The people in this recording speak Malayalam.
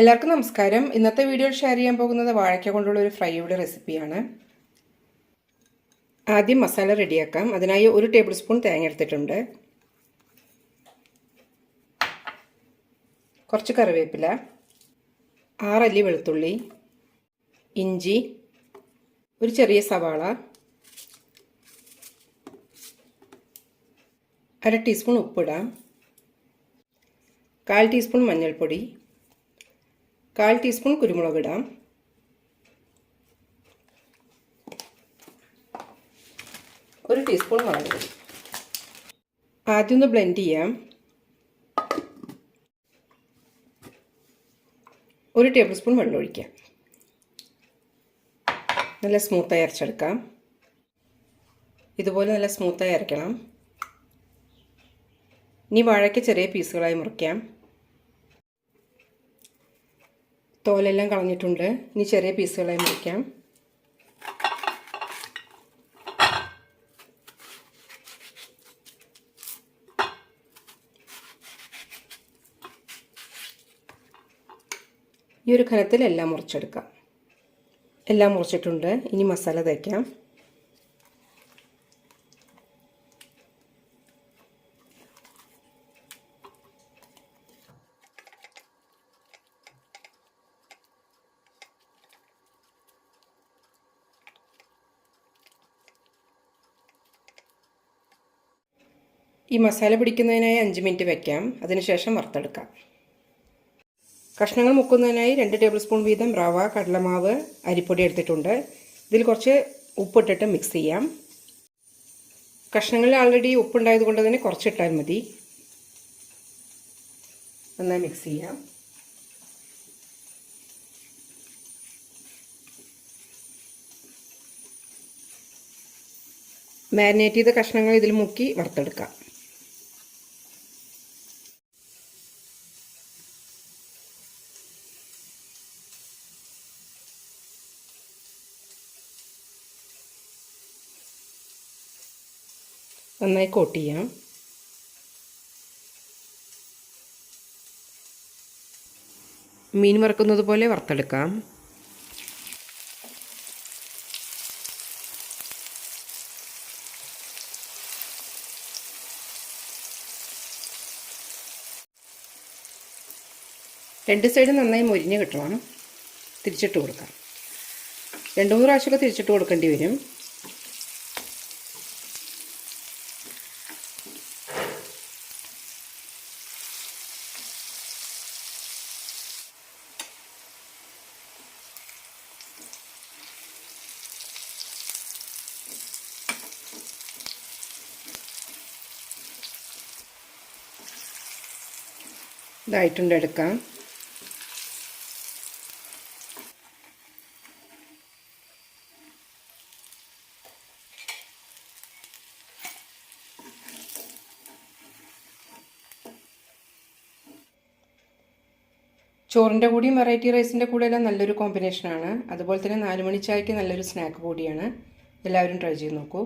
എല്ലാവർക്കും നമസ്കാരം. ഇന്നത്തെ വീഡിയോയിൽ ഷെയർ ചെയ്യാൻ പോകുന്നത് വാഴയ്ക്ക കൊണ്ടുള്ള ഒരു ഫ്രൈയുടെ റെസിപ്പിയാണ് ആദ്യം മസാല റെഡിയാക്കാം അതിനായി ഒരു ടേബിൾ സ്പൂൺ തേങ്ങ എടുത്തിട്ടുണ്ട്. കുറച്ച് കറിവേപ്പില. ആറല്ലി വെളുത്തുള്ളി. ഇഞ്ചി. ഒരു ചെറിയ സവാള. അര ടീസ്പൂൺ ഉപ്പിടാം. കാൽ ടീസ്പൂൺ മഞ്ഞൾപ്പൊടി. കാൽ ടീസ്പൂൺ കുരുമുളക് ഇടാം. ഒരു ടീസ്പൂൺ മുളക് ആദ്യം ഒന്ന് ബ്ലെൻഡ് ചെയ്യാം. ഒരു ടേബിൾ സ്പൂൺ വെള്ളം ഒഴിക്കാം. നല്ല സ്മൂത്തായി അരച്ചെടുക്കാം. ഇതുപോലെ നല്ല സ്മൂത്തായി അരയ്ക്കണം. ഇനി വാഴയ്ക്ക് ചെറിയ പീസുകളായി മുറിക്കാം. തോലെല്ലാം കളഞ്ഞിട്ടുണ്ട്. ഇനി ചെറിയ പീസുകളായി മുറിക്കാം. ഈ ഒരു ഖനത്തിൽ എല്ലാം മുറിച്ചെടുക്കാം. എല്ലാം മുറിച്ചിട്ടുണ്ട്. ഇനി മസാല തേക്കാം. ഈ മസാല പിടിക്കുന്നതിനായി അഞ്ച് മിനിറ്റ് വയ്ക്കാം അതിനുശേഷം വറുത്തെടുക്കാം. കഷ്ണങ്ങൾ മുക്കുന്നതിനായി രണ്ട് ടേബിൾ സ്പൂൺ വീതം റവ കടലമാവ് അരിപ്പൊടി എടുത്തിട്ടുണ്ട്. ഇതിൽ കുറച്ച് ഉപ്പിട്ടിട്ട് മിക്സ് ചെയ്യാം. കഷ്ണങ്ങളിൽ ആൾറെഡി ഉപ്പുണ്ടായത് കൊണ്ട് തന്നെ കുറച്ചിട്ടാൽ മതി. നന്നായി മിക്സ് ചെയ്യാം. മാരിനേറ്റ് ചെയ്ത കഷ്ണങ്ങൾ ഇതിൽ മുക്കി വറുത്തെടുക്കാം. നന്നായി കോട്ട് ചെയ്യാം. മീൻ വറുക്കുന്നത് പോലെ വറുത്തെടുക്കാം. രണ്ട് സൈഡ് നന്നായി മൊരിഞ്ഞ് കിട്ടണം. തിരിച്ചിട്ട് കൊടുക്കാം. രണ്ട് മൂന്ന് പ്രാവശ്യമൊക്കെ തിരിച്ചിട്ട് കൊടുക്കേണ്ടി വരും. ഇതായിട്ടുണ്ട് എടുക്കാം. ചോറിന്റെ കൂടിയും വെറൈറ്റി റൈസിന്റെ കൂടെ എല്ലാം നല്ലൊരു കോമ്പിനേഷനാണ്. അതുപോലെ തന്നെ നാലുമണി ചായയ്ക്ക് നല്ലൊരു സ്നാക്ക് കൂടിയാണ് എല്ലാവരും ട്രൈ ചെയ്ത് നോക്കൂ.